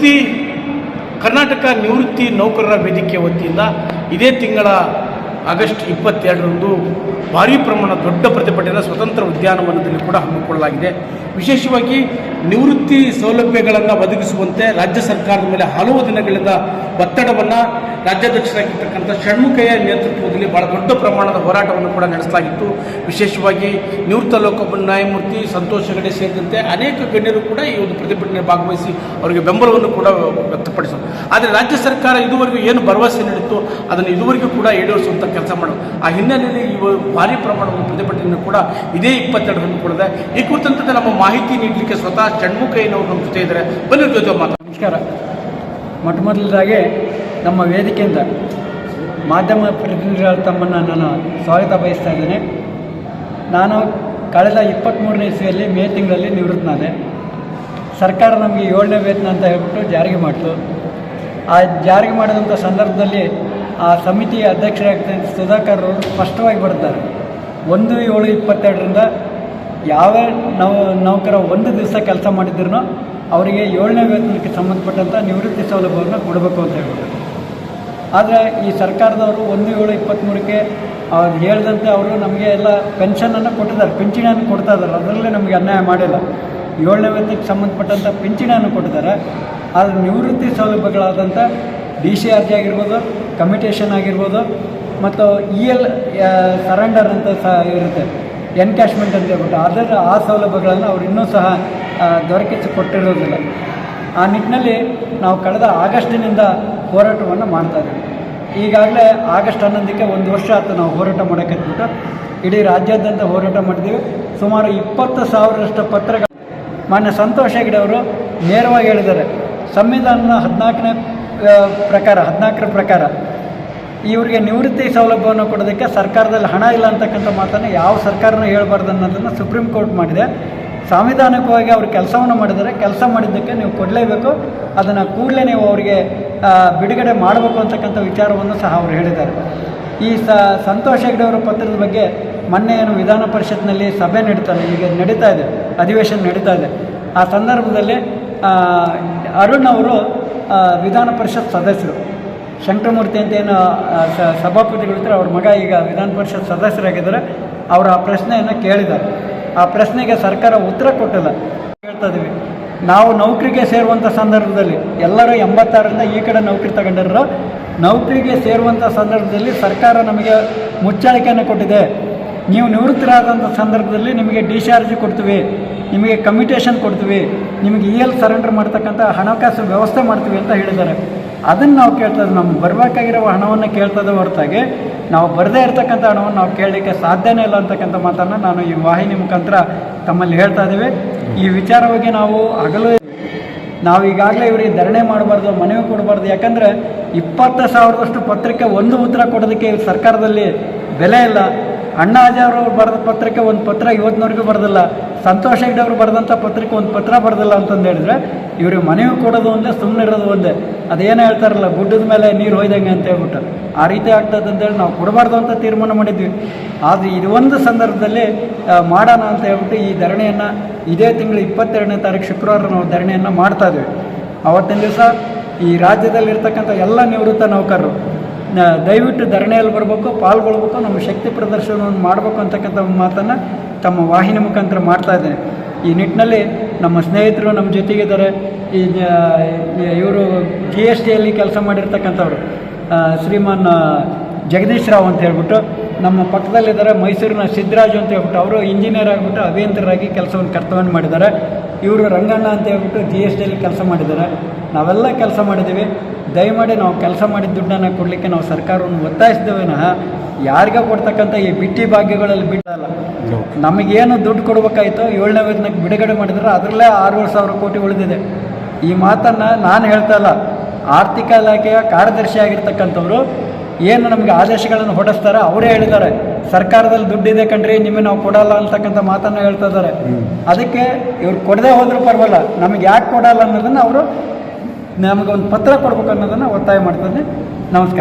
ನಿವೃತ್ತಿ, ಕರ್ನಾಟಕ ನಿವೃತ್ತಿ ನೌಕರರ ವೇದಿಕೆ ವತಿಯಿಂದ ಇದೇ ತಿಂಗಳ ಆಗಸ್ಟ್ ಇಪ್ಪತ್ತೆರಡರಂದು ಭಾರೀ ಪ್ರಮಾಣ ದೊಡ್ಡ ಪ್ರತಿಭಟನೆ, ಸ್ವತಂತ್ರ ಉದ್ಯಾನವನದಲ್ಲಿ ಕೂಡ ಹಮ್ಮಿಕೊಳ್ಳಲಾಗಿದೆ. ವಿಶೇಷವಾಗಿ ನಿವೃತ್ತಿ ಸೌಲಭ್ಯಗಳನ್ನು ಒದಗಿಸುವಂತೆ ರಾಜ್ಯ ಸರ್ಕಾರದ ಮೇಲೆ ಹಲವು ದಿನಗಳಿಂದ ಒತ್ತಡವನ್ನು ರಾಜ್ಯಾಧ್ಯಕ್ಷರಾಗಿರ್ತಕ್ಕಂಥ ಷಣ್ಮುಖಯ್ಯ ನೇತೃತ್ವದಲ್ಲಿ ಬಹಳ ದೊಡ್ಡ ಪ್ರಮಾಣದ ಹೋರಾಟವನ್ನು ಕೂಡ ನಡೆಸಲಾಗಿತ್ತು. ವಿಶೇಷವಾಗಿ ನಿವೃತ್ತ ಲೋಕ ನ್ಯಾಯಮೂರ್ತಿ ಸಂತೋಷ್ ಹೆಗಡೆ ಸೇರಿದಂತೆ ಅನೇಕ ಗಣ್ಯರು ಕೂಡ ಈ ಒಂದು ಪ್ರತಿಭಟನೆ ಭಾಗವಹಿಸಿ ಅವರಿಗೆ ಬೆಂಬಲವನ್ನು ಕೂಡ ವ್ಯಕ್ತಪಡಿಸಿದರು. ಆದರೆ ರಾಜ್ಯ ಸರ್ಕಾರ ಇದುವರೆಗೂ ಏನು ಭರವಸೆ ನೀಡಿತ್ತು ಅದನ್ನು ಇದುವರೆಗೂ ಕೂಡ ಈಡೇರಿಸುವಂಥ ಕೆಲಸ ಮಾಡೋದು ಆ ಹಿನ್ನೆಲೆಯಲ್ಲಿ ಈ ಭಾರಿ ಪ್ರಮಾಣದ ಪ್ರತಿಭಟನೆಯನ್ನು ಕೂಡ ಇದೇ ಇಪ್ಪತ್ತೆರಡು ಕೂಡ ಈ ಕುರಿತಂತೆ ನಮ್ಮ ಮಾಹಿತಿ ನೀಡಲಿಕ್ಕೆ ಸ್ವತಃ ಷಣ್ಮುಖಯ್ಯನವರು ನಮ್ಮ ಜೊತೆ ಇದ್ದಾರೆ ಬನ್ನಿ ಜೊತೆ ಮಾತಾಡ ನಮಸ್ಕಾರ. ಮೊಟ್ಟ ಮೊದಲದಾಗೆ ನಮ್ಮ ವೇದಿಕೆಯಿಂದ ಮಾಧ್ಯಮ ಪ್ರತಿನಿಧಿಗಳ ತಮ್ಮನ್ನು ನಾನು ಸ್ವಾಗತ ಬಯಸ್ತಾ ಇದ್ದೇನೆ. ನಾನು ಕಳೆದ ಇಪ್ಪತ್ತ್ಮೂರನೇ ಇಸ್ವಿಯಲ್ಲಿ ಮೇ ತಿಂಗಳಲ್ಲಿ ನಿವೃತ್ತನಾದೆ. ಸರ್ಕಾರ ನಮಗೆ ಏಳನೇ ವೇತನ ಅಂತ ಹೇಳ್ಬಿಟ್ಟು ಜಾರಿಗೆ ಮಾಡಿತು. ಆ ಜಾರಿಗೆ ಮಾಡಿದಂಥ ಸಂದರ್ಭದಲ್ಲಿ ಆ ಸಮಿತಿಯ ಅಧ್ಯಕ್ಷರಾಗ್ತಕ್ಕಂಥ ಸುಧಾಕರ್ ಅವರು ಸ್ಪಷ್ಟವಾಗಿ ಬರ್ತಾರೆ ಒಂದು ಏಳು ಇಪ್ಪತ್ತೆರಡರಿಂದ ಯಾವ ನೌ, ನೌಕರ ಒಂದು ದಿವಸ ಕೆಲಸ ಮಾಡಿದ್ರು ಅವರಿಗೆ ಏಳನೇ ವೇತನಕ್ಕೆ ಸಂಬಂಧಪಟ್ಟಂಥ ನಿವೃತ್ತಿ ಸೌಲಭ್ಯವನ್ನು ಕೊಡಬೇಕು ಅಂತ ಹೇಳ್ಬೋದು. ಆದರೆ ಈ ಸರ್ಕಾರದವರು ಒಂದು ಏಳು ಇಪ್ಪತ್ತ್ಮೂರಕ್ಕೆ ಅವ್ರು ಹೇಳಿದಂತೆ ಅವರು ನಮಗೆ ಎಲ್ಲ ಪೆನ್ಷನನ್ನು ಕೊಟ್ಟಿದ್ದಾರೆ, ಪಿಂಚಣಿಯನ್ನು ಕೊಡ್ತಾ ಇದ್ದಾರೆ. ಅದರಲ್ಲೇ ನಮಗೆ ಅನ್ಯಾಯ ಮಾಡಿಲ್ಲ. ಏಳನೇ ವೇತನಕ್ಕೆ ಸಂಬಂಧಪಟ್ಟಂಥ ಪಿಂಚಣಿಯನ್ನು ಕೊಟ್ಟಿದ್ದಾರೆ. ಆದರೆ ನಿವೃತ್ತಿ ಸೌಲಭ್ಯಗಳಾದಂಥ ಡಿ ಸಿ ಆರ್ ಜಿ ಆಗಿರ್ಬೋದು ಕಮಿಟೇಷನ್ ಆಗಿರ್ಬೋದು, ಮತ್ತು ಇ ಎಲ್ ಸರೆಂಡರ್ ಅಂತ ಸಹ ಇರುತ್ತೆ. ಎನ್ಕ್ಯಾಶ್ಮೆಂಟ್ ಅಂತ ಹೇಳ್ಬಿಟ್ಟು ಅದರ ಆ ಸೌಲಭ್ಯಗಳನ್ನು ಅವರು ಇನ್ನೂ ಸಹ ದೊರಕಿಸಿ ಕೊಟ್ಟಿರೋದಿಲ್ಲ ಆ ನಿಟ್ಟಿನಲ್ಲಿ ನಾವು ಕಳೆದ ಆಗಸ್ಟಿನಿಂದ ಹೋರಾಟವನ್ನು ಮಾಡ್ತಾ ಇದ್ದೀವಿ. ಈಗಾಗಲೇ ಆಗಸ್ಟ್ ಹನ್ನೊಂದಕ್ಕೆ ಒಂದು ವರ್ಷ ಆಯ್ತು ನಾವು ಹೋರಾಟ ಮಾಡೋಕ್ಕೆತ್ಬಿಟ್ಟು ಇಡೀ ರಾಜ್ಯಾದ್ಯಂತ ಹೋರಾಟ ಮಾಡಿದ್ದೀವಿ. ಸುಮಾರು ಇಪ್ಪತ್ತು ಸಾವಿರಷ್ಟು ಪತ್ರಗಳು. ಮಾನ್ಯ ಸಂತೋಷ್ ಹೆಗ್ಡೆ ಅವರು ನೇರವಾಗಿ ಹೇಳಿದ್ದಾರೆ. ಸಂವಿಧಾನದ ಹದಿನಾಲ್ಕನೇ ಪ್ರಕಾರ, ಹದಿನಾಲ್ಕರ ಪ್ರಕಾರ ಇವರಿಗೆ ನಿವೃತ್ತಿ ಸೌಲಭ್ಯವನ್ನು ಕೊಡೋದಕ್ಕೆ ಸರ್ಕಾರದಲ್ಲಿ ಹಣ ಇಲ್ಲ ಅಂತಕ್ಕಂಥ ಮಾತನ್ನು ಯಾವ ಸರ್ಕಾರನೂ ಹೇಳ್ಬಾರ್ದು ಅನ್ನೋದನ್ನು ಸುಪ್ರೀಂ ಕೋರ್ಟ್ ಮಾಡಿದೆ. ಸಾಂವಿಧಾನಿಕವಾಗಿ ಅವರು ಕೆಲಸವನ್ನು ಮಾಡಿದರೆ ಕೆಲಸ ಮಾಡಿದ್ದಕ್ಕೆ ನೀವು ಕೊಡಲೇಬೇಕು. ಅದನ್ನು ಕೂಡಲೇ ನೀವು ಅವರಿಗೆ ಬಿಡುಗಡೆ ಮಾಡಬೇಕು ಅಂತಕ್ಕಂಥ ವಿಚಾರವನ್ನು ಸಹ ಅವರು ಹೇಳಿದ್ದಾರೆ. ಈ ಸ, ಸಂತೋಷ್ ಹೆಗ್ಡೆ ಅವರ ಪತ್ರದ ಬಗ್ಗೆ ಮೊನ್ನೆ ಏನು ವಿಧಾನ ಪರಿಷತ್ನಲ್ಲಿ ಸಭೆ ನಡೀತಾರೆ ಈಗ ನಡೀತಾ ಇದೆ. ಅಧಿವೇಶನ ನಡೀತಾ ಇದೆ. ಆ ಸಂದರ್ಭದಲ್ಲಿ ಅರುಣ್ ಅವರು ವಿಧಾನ ಪರಿಷತ್ ಸದಸ್ಯರು. ಶಂಕರಮೂರ್ತಿ ಅಂತ ಏನು ಸಭಾಪತಿಗಳಿರ್ತಾರೆ ಅವ್ರ ಮಗ ಈಗ ವಿಧಾನ ಪರಿಷತ್ ಸದಸ್ಯರಾಗಿದ್ದಾರೆ, ಅವರು ಆ ಪ್ರಶ್ನೆಯನ್ನು ಕೇಳಿದ್ದಾರೆ. ಆ ಪ್ರಶ್ನೆಗೆ ಸರ್ಕಾರ ಉತ್ತರ ಕೊಟ್ಟಿಲ್ಲ. ಹೇಳ್ತಾ ಇದ್ದೀವಿ ನಾವು ನೌಕರಿಗೆ ಸೇರುವಂಥ ಸಂದರ್ಭದಲ್ಲಿ, ಎಲ್ಲರೂ ಎಂಬತ್ತಾರರಿಂದ ಈ ಕಡೆ ನೌಕರಿ ತಗೊಂಡಿರೋ ನೌಕರಿಗೆ ಸೇರುವಂಥ ಸಂದರ್ಭದಲ್ಲಿ ಸರ್ಕಾರ ನಮಗೆ ಮುಚ್ಚಳಿಕೆಯನ್ನು ಕೊಟ್ಟಿದೆ. ನೀವು ನಿವೃತ್ತರಾದಂಥ ಸಂದರ್ಭದಲ್ಲಿ ನಿಮಗೆ ಡಿಸ್ಚಾರ್ಜ್ ಕೊಡ್ತೀವಿ, ನಿಮಗೆ ಕಮಿಟೇಷನ್ ಕೊಡ್ತೀವಿ, ನಿಮಗೆ ಇ ಎಲ್ ಸರೆಂಡರ್ ಮಾಡ್ತಕ್ಕಂಥ ಹಣಕಾಸು ವ್ಯವಸ್ಥೆ ಮಾಡ್ತೀವಿ ಅಂತ ಹೇಳಿದ್ದಾರೆ. ಅದನ್ನು ನಾವು ಕೇಳ್ತದೆ ನಮ್ಗೆ ಬರಬೇಕಾಗಿರೋ ಹಣವನ್ನು ಕೇಳ್ತದೆ ಹೊರತಾಗಿ, ನಾವು ಬರದೇ ಇರತಕ್ಕಂಥ ಹಣವನ್ನು ನಾವು ಕೇಳಲಿಕ್ಕೆ ಸಾಧ್ಯನೇ ಇಲ್ಲ ಅಂತಕ್ಕಂಥ ಮಾತನ್ನು ನಾನು ಈ ವಾಹಿನಿ ಮುಖಾಂತರ ತಮ್ಮಲ್ಲಿ ಹೇಳ್ತಾ ಇದ್ದೀವಿ. ಈ ವಿಚಾರವಾಗಿ ನಾವು ಹಗಲು ನಾವು ಈಗಾಗಲೇ ಇವರಿಗೆ ಧರಣೆ ಮಾಡಬಾರ್ದು, ಮನವಿ ಕೊಡಬಾರ್ದು. ಯಾಕಂದರೆ ಇಪ್ಪತ್ತು ಸಾವಿರದಷ್ಟು ಪತ್ರಿಕೆ ಒಂದು ಉತ್ತರ ಕೊಡೋದಕ್ಕೆ ಸರ್ಕಾರದಲ್ಲಿ ಬೆಲೆ ಇಲ್ಲ. ಅಣ್ಣ ಬರೆದ ಪತ್ರಕ್ಕೆ ಒಂದು ಪತ್ರ ಇವತ್ತಿನವರೆಗೂ ಬರೆದಿಲ್ಲ. ಸಂತೋಷ್ ಹೆಗ್ಡೆ ಅವರು ಬರೆದಂಥ ಪತ್ರಿಕೆ ಒಂದು ಪತ್ರ ಬರೆದಿಲ್ಲ ಅಂತಂದು ಹೇಳಿದ್ರೆ, ಇವ್ರಿಗೆ ಮನವಿ ಕೊಡೋದು ಒಂದೇ ಸುಮ್ಮನೆ ಇರೋದು ಒಂದೇ. ಅದೇನು ಹೇಳ್ತಾರಲ್ಲ, ಗುಡ್ಡದ ಮೇಲೆ ನೀರು ಹೋಯ್ದಂಗೆ ಅಂತ ಹೇಳ್ಬಿಟ್ಟು. ಆ ರೀತಿ ಆಗ್ತದೆ ಅಂತೇಳಿ ನಾವು ಕೊಡಬಾರ್ದು ಅಂತ ತೀರ್ಮಾನ ಮಾಡಿದ್ವಿ. ಆದರೆ ಇದು ಒಂದು ಸಂದರ್ಭದಲ್ಲಿ ಮಾಡೋಣ ಅಂತ ಹೇಳ್ಬಿಟ್ಟು ಈ ಧರಣಿಯನ್ನು ಇದೇ ತಿಂಗಳು ಇಪ್ಪತ್ತೆರಡನೇ ತಾರೀಕು ಶುಕ್ರವಾರ ನಾವು ಧರಣಿಯನ್ನು ಮಾಡ್ತಾ ಇದ್ವಿ. ಅವತ್ತಿನ ದಿವಸ ಈ ರಾಜ್ಯದಲ್ಲಿರ್ತಕ್ಕಂಥ ಎಲ್ಲ ನಿವೃತ್ತ ನೌಕರರು ದಯವಿಟ್ಟು ಧರಣಿಯಲ್ಲಿ ಬರಬೇಕು, ಪಾಲ್ಗೊಳ್ಬೇಕು, ನಮ್ಮ ಶಕ್ತಿ ಪ್ರದರ್ಶನವನ್ನು ಮಾಡಬೇಕು ಅಂತಕ್ಕಂಥ ಒಂದು ಮಾತನ್ನು ತಮ್ಮ ವಾಹಿನಿ ಮುಖಾಂತರ ಮಾಡ್ತಾ ಇದ್ದೇನೆ. ಈ ನಿಟ್ಟಿನಲ್ಲಿ ನಮ್ಮ ಸ್ನೇಹಿತರು ನಮ್ಮ ಜೊತೆಗಿದ್ದಾರೆ. ಈ ಇವರು ಜಿ ಎಸ್ ಟಿಯಲ್ಲಿ ಕೆಲಸ ಮಾಡಿರ್ತಕ್ಕಂಥವ್ರು. ಶ್ರೀಮಾನ್ ಜಗದೀಶ್ ರಾವ್ ಅಂತ ಹೇಳ್ಬಿಟ್ಟು ನಮ್ಮ ಪಕ್ಕದಲ್ಲಿದ್ದಾರೆ ಮೈಸೂರಿನ ಸಿದ್ದರಾಜು ಅಂತ ಹೇಳ್ಬಿಟ್ಟು ಅವರು ಇಂಜಿನಿಯರ್ ಆಗಿಬಿಟ್ಟು ಅಭಿಯಂತರಾಗಿ ಕೆಲಸವನ್ನು ಕರ್ತವ್ಯ ಮಾಡಿದ್ದಾರೆ. ಇವರು ರಂಗಣ್ಣ ಅಂತ ಹೇಳ್ಬಿಟ್ಟು ಜಿ ಎಸ್ ಟಿಯಲ್ಲಿ ಕೆಲಸ ಮಾಡಿದ್ದಾರೆ. ನಾವೆಲ್ಲ ಕೆಲಸ ಮಾಡಿದ್ದೀವಿ. ದಯಮಾಡಿ ನಾವು ಕೆಲಸ ಮಾಡಿದ ದುಡ್ಡನ್ನು ಕೊಡಲಿಕ್ಕೆ ನಾವು ಸರ್ಕಾರವನ್ನು ಒತ್ತಾಯಿಸಿದ್ದೇವೆನಃ ಯಾರಿಗ ಕೊಡ್ತಕ್ಕಂಥ ಈ ಬಿಟ್ಟಿ ಭಾಗ್ಯಗಳಲ್ಲಿ ಬಿಡಲ್ಲ. ನಮಗೇನು ದುಡ್ಡು ಕೊಡಬೇಕಾಯ್ತು ಏಳನೇ ವೇತನಕ್ಕೆ ಬಿಡುಗಡೆ ಮಾಡಿದ್ರೆ ಅದರಲ್ಲೇ ಆರೂವರೆ ಸಾವಿರ ಕೋಟಿ ಉಳಿದಿದೆ. ಈ ಮಾತನ್ನು ನಾನು ಹೇಳ್ತಾ ಇಲ್ಲ. ಆರ್ಥಿಕ ಇಲಾಖೆಯ ಕಾರ್ಯದರ್ಶಿ ಆಗಿರ್ತಕ್ಕಂಥವ್ರು ಏನು ನಮಗೆ ಆದೇಶಗಳನ್ನು ಹೊಡೆಸ್ತಾರೆ ಅವರೇ ಹೇಳಿದ್ದಾರೆ. ಸರ್ಕಾರದಲ್ಲಿ ದುಡ್ಡಿದೆ ಕಣ್ರಿ ನಿಮಗೆ ನಾವು ಕೊಡಲ್ಲ ಅಂತಕ್ಕಂಥ ಮಾತನ್ನು ಹೇಳ್ತಾ ಇದ್ದಾರೆ. ಅದಕ್ಕೆ ಇವ್ರು ಕೊಡದೆ ಹೋದ್ರೂ ಪರವಾಗಿಲ್ಲ. ನಮಗೆ ಯಾಕೆ ಕೊಡಲ್ಲ ಅನ್ನೋದನ್ನು ಅವರು ನಮಗೊಂದು ಪತ್ರ ಕೊಡ್ಬೇಕು ಅನ್ನೋದನ್ನು ಒತ್ತಾಯ ಮಾಡ್ತಾರೆ ನಮಸ್ಕಾರ.